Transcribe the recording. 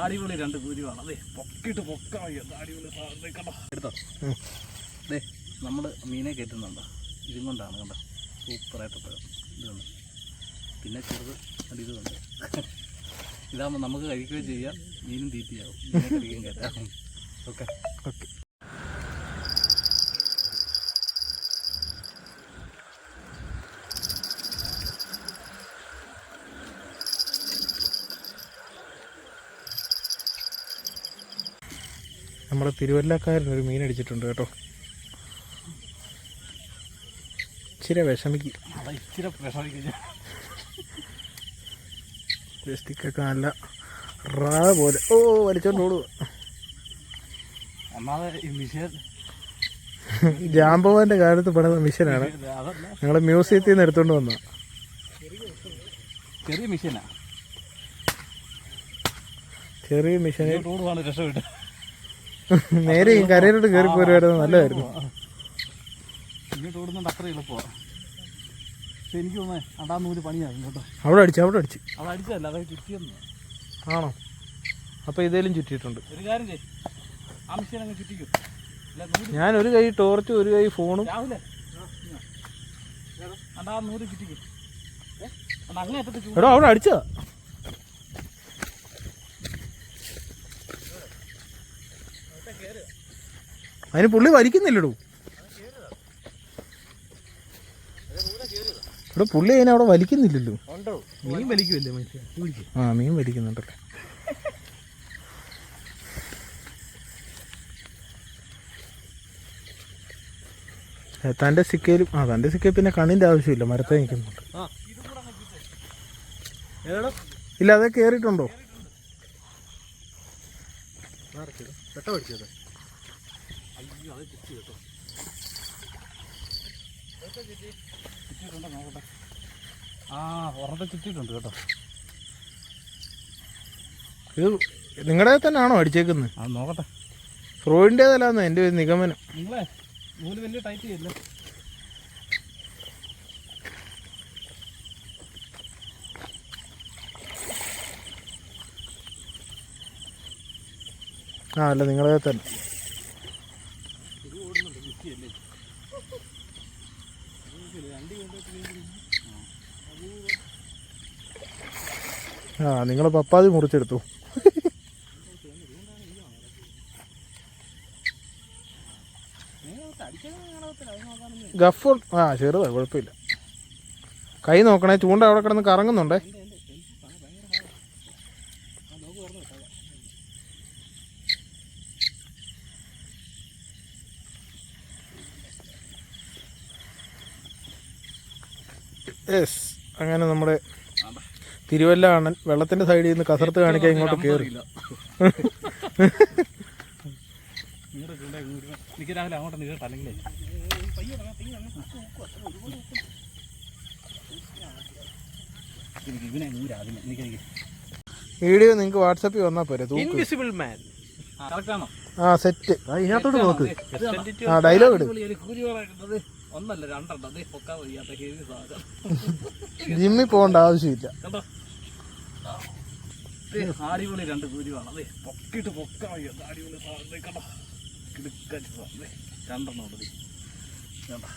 അടിപൊളി രണ്ട് കുരുവാണ് അതെ പൊക്കിട്ട് പൊക്കാൻ അടിപൊളി സാധനം. കണ്ടോ? എടുത്തോ. ദേ നമ്മൾ മീനെ കയറ്റുന്നുണ്ട്? ഇതും കൊണ്ടാണ് കണ്ടോ? സൂപ്പറായിട്ട് ഇതാണ് പിന്നെ ചെറുത് അടി ഇതുണ്ട് ഇതാകുമ്പോൾ നമുക്ക് കഴിക്കുകയും ചെയ്യാം. മീനും തീറ്റിയാവും. മീനെ കഴിക്കുകയും കയറ്റാം. ഓക്കെ. ഓക്കെ. നമ്മുടെ തിരുവല്ലക്കാരൻ ഒരു മീൻ അടിച്ചിട്ടുണ്ട് കേട്ടോ. ഇച്ചിരി വിഷമിക്കും. ഇച്ചിരി നല്ല റാ പോലെ. ഓ വലിച്ചോണ്ട് ജാംബവാന്റെ കാലത്ത് പണിത മിഷനാണ്. ഞങ്ങൾ ഞങ്ങൾ മ്യൂസിയത്തിൽ നിന്ന് എടുത്തോണ്ട് വന്ന ചെറിയ മിഷനാ. ചെറിയ മിഷനെ രക്ഷപ്പെട്ട്. നേരെ ഈ കരയിലോട്ട് കയറി പോരുമായിരുന്നു നല്ലതായിരുന്നു. ഇങ്ങോട്ട് ഓടുന്നുണ്ട് അത്ര എളുപ്പമാണ് പക്ഷെ എനിക്ക് തോന്നേ അടാ നൂൽ പണിയാണ് കേട്ടോ. അവിടെ അടിച്ചു അവിടെ അടിച്ചു. അടിച്ചതല്ല ചുറ്റിയെന്ന്. ആണോ? അപ്പോൾ ഇതേലും ചുറ്റിയിട്ടുണ്ട്. ഒരു കാര്യം ചെയ്യ്. ആ മിഷൻ അങ്ങ് ചുറ്റിക്കും. അല്ല നൂൽ ഞാൻ ഒരു കൈ ടോർച്ചും ഒരു കൈ ഫോണും. രാവിലെ അടാ ചുറ്റിക്കും. എടോ അവിടെ അടിച്ചതാ. അതിന് പുള്ളി വലിക്കുന്നില്ലടോ. ഇവിടെ പുള്ളി അതിനെ അവിടെ വലിക്കുന്നില്ലല്ലോ. മീൻ വലിക്കുമല്ലേ മനുഷ്യ? ആ മീൻ വലിക്കുന്നുണ്ടല്ലേ. തന്റെ സിക്കയിലും ആ തന്റെ സിക്കയിൽ പിന്നെ കണ്ണിന്റെ ആവശ്യമില്ല മരത്തെ നിൽക്കുന്നുണ്ട്. ഇല്ല അതെ കയറിയിട്ടുണ്ടോ അയ്യോ അത് ചുറ്റി കേട്ടോ ചുറ്റിയിട്ടുണ്ടോ നോക്കട്ടെ ആ ഒരെണ്ണത്തെ ചുറ്റിയിട്ടുണ്ട് കേട്ടോ. ഇത് നിങ്ങളുടെ തന്നെയാണോ അടിച്ചേക്കുന്നത് ആ നോക്കട്ടെ. ഫ്രോയിന്റേതല്ലാന്ന് എന്റെ ഒരു നിഗമനം? നിങ്ങളെ നൂൽ വലിയ ടൈറ്റ് ചെയ്യല്ലേ? ആ അല്ല നിങ്ങളെ തന്നെ ഇത് ഓടുന്നുണ്ട് ചുറ്റിയല്ലേ ആ നിങ്ങൾ പപ്പാതി മുറിച്ചെടുത്തു. ഗഫ് ആ ചെറുതാ കുഴപ്പമില്ല. കൈ നോക്കണേ ചൂണ്ട അവിടെ കിടന്ന് കറങ്ങുന്നുണ്ടേ. യെസ്. അങ്ങനെ നമ്മുടെ തിരുവല്ല അണ്ണൻ വെള്ളത്തിന്റെ സൈഡിൽ നിന്ന് കസർത്ത് കാണിക്കാൻ ഇങ്ങോട്ട് കേറി. വീഡിയോ നിങ്ങൾക്ക് വാട്സപ്പിൽ വന്നാൽ പോരെ ഇൻവിസിബിൾ മാൻ ആ സെറ്റ് ഇതിനകത്തോട്ട് നോക്ക്. ആ ഡയലോഗ് ഇട്. ഒന്നല്ല രണ്ടെണ്ണം. അതേ പൊക്കാൻ വയ്യാത്ത ഹെവി സാധനം ജിമ്മിൽ പോകേണ്ട ആവശ്യമില്ല. കണ്ടോ? ദേ, അടിപൊളി രണ്ട് കുരുവാണ് അതെ പൊക്കിട്ട് പൊക്കാൻ വയ്യാത്ത അടിപൊളി സാധനം. കേട്ടോ കിടുക്കൻ സാധനം. രണ്ടെണ്ണം ഉണ്ട് ദേ. കണ്ടോ?